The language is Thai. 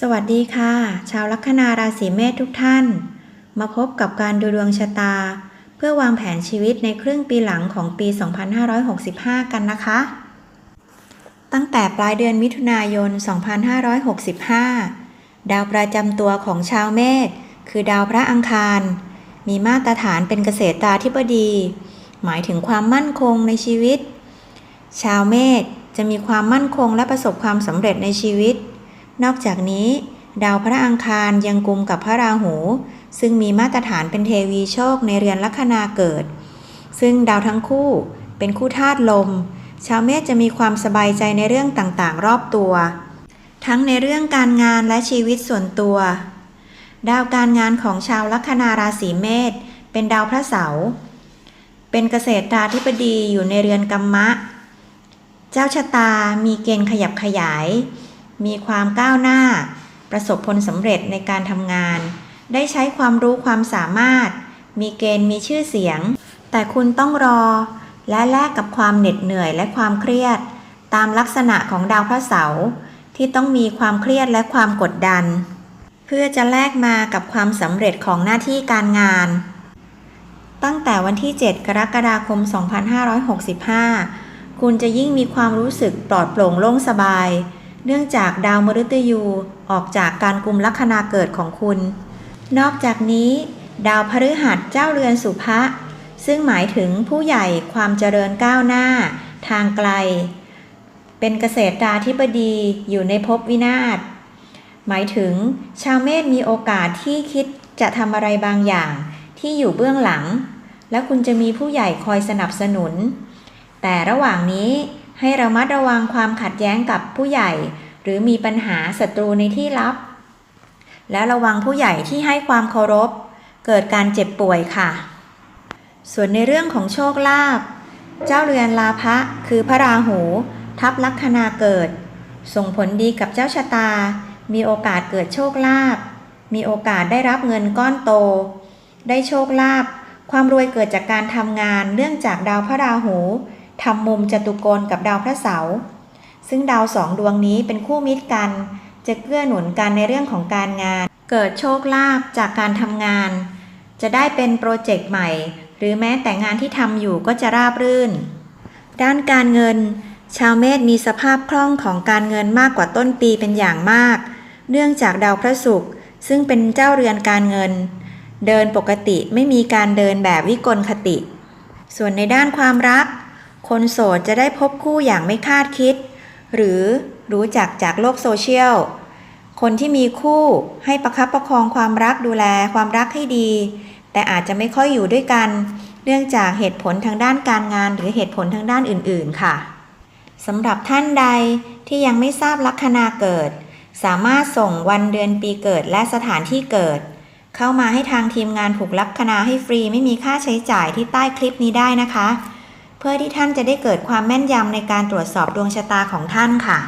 สวัสดีค่ะ ชาวลัคนาราศีเมษทุกท่าน มาพบกับการดูดวงชะตา เพื่อวางแผนชีวิตในครึ่งปีหลังของปี 2565 กันนะคะ ตั้งแต่ปลายเดือนมิถุนายน 2565 ดาวประจำตัวของชาวเมษคือดาวพระอังคาร มีมาตรฐานเป็นเกษตราธิบดี หมายถึงความมั่นคงในชีวิต ชาวเมษจะมีความมั่นคงและประสบความสำเร็จในชีวิต นอกจากนี้ ดาวพระอังคารยังกุมกับพระราหู ซึ่งมีมาตรฐานเป็นเทวีโชคในเรือนลัคนาเกิด ซึ่งดาวทั้งคู่เป็นคู่ธาตุลม ชาวเมษจะมีความสบายใจในเรื่องต่างๆ รอบตัว ทั้งในเรื่องการงานและชีวิตส่วนตัว ดาวการงานของชาวลัคนาราศีเมษเป็นดาวพระเสาร์เป็นเกษตราธิบดีอยู่ในเรือนกัมมะ เจ้าชะตามีเกณฑ์ขยับขยาย มีความก้าวหน้า ประสบผลสำเร็จในการทำงาน ได้ใช้ความรู้ความสามารถ มีเกณฑ์มีชื่อเสียง แต่คุณต้องรอ และแลกกับความเหน็ดเหนื่อยและความเครียด ตามลักษณะของดาวพระเสาร์ที่ต้องมีความเครียดและความกดดัน เพื่อจะแลกมากับความสำเร็จของหน้าที่การงาน ตั้งแต่วันที่ 7 กรกฎาคม 2565 คุณจะยิ่งมีความรู้สึกปลอดโปร่งโล่งสบาย เนื่องจากดาวมฤตยูออกจากการกลุ่มลัคนาเกิดของคุณ นอกจากนี้ ดาวพฤหัสเจ้าเรือนสุภะซึ่งหมายถึงผู้ใหญ่ความเจริญก้าวหน้า ทางไกล เป็นเกษตราธิบดีอยู่ในภพวินาศ หมายถึงชาวเมษมีโอกาสที่คิดจะทำอะไรบางอย่างที่อยู่เบื้องหลัง และคุณจะมีผู้ใหญ่คอยสนับสนุน แต่ระหว่างนี้ ให้ระมัดระวังความขัดแย้งกับผู้ใหญ่ หรือมีปัญหาศัตรูในที่ลับ และระวังผู้ใหญ่ที่ให้ความเคารพ เกิดการเจ็บป่วยค่ะ ส่วนในเรื่องของโชคลาภเจ้าเรือนลาภะคือพระราหู ทับลัคนาเกิด ส่งผลดีกับเจ้าชะตา มีโอกาสเกิดโชคลาภมีโอกาสได้รับเงินก้อนโต ได้โชคลาภความรวยเกิดจากการทำงานเนื่องจากดาวพระราหู ทำมุมจตุโกณกับดาวพระเสาร์ซึ่งดาวสองดวงนี้เป็นคู่มิตรกัน จะเกื้อหนุนกันในเรื่องของการงาน เกิดโชคลาภจากการทำงาน จะได้เป็นโปรเจกต์ใหม่ หรือแม้แต่งานที่ทำอยู่ก็จะราบรื่น ด้านการเงิน ชาวเมษมีสภาพคล่องของการเงินมากกว่าต้นปีเป็นอย่างมาก เนื่องจากดาวพระศุกร์ซึ่งเป็นเจ้าเรือนการเงิน เดินปกติไม่มีการเดินแบบวิกลคติ ส่วนในด้านความรัก คนโสดจะได้พบคู่อย่างไม่คาดคิด หรือรู้จักจากโลกโซเชียล คนที่มีคู่ให้ประคับประคองความรักดูแลความรักให้ดี แต่อาจจะไม่ค่อยอยู่ด้วยกัน เนื่องจากเหตุผลทางด้านการงานหรือเหตุผลทางด้านอื่น ๆ ค่ะสำหรับท่านใดที่ยังไม่ทราบลัคนาเกิด สามารถส่งวันเดือนปีเกิดและสถานที่เกิด เข้ามาให้ทางทีมงานผูกลัคนาให้ฟรีไม่มีค่าใช้จ่ายที่ใต้คลิปนี้ได้นะคะ เพื่อที่ท่านจะได้เกิดความแม่นยำในการตรวจสอบดวงชะตาของท่านค่ะ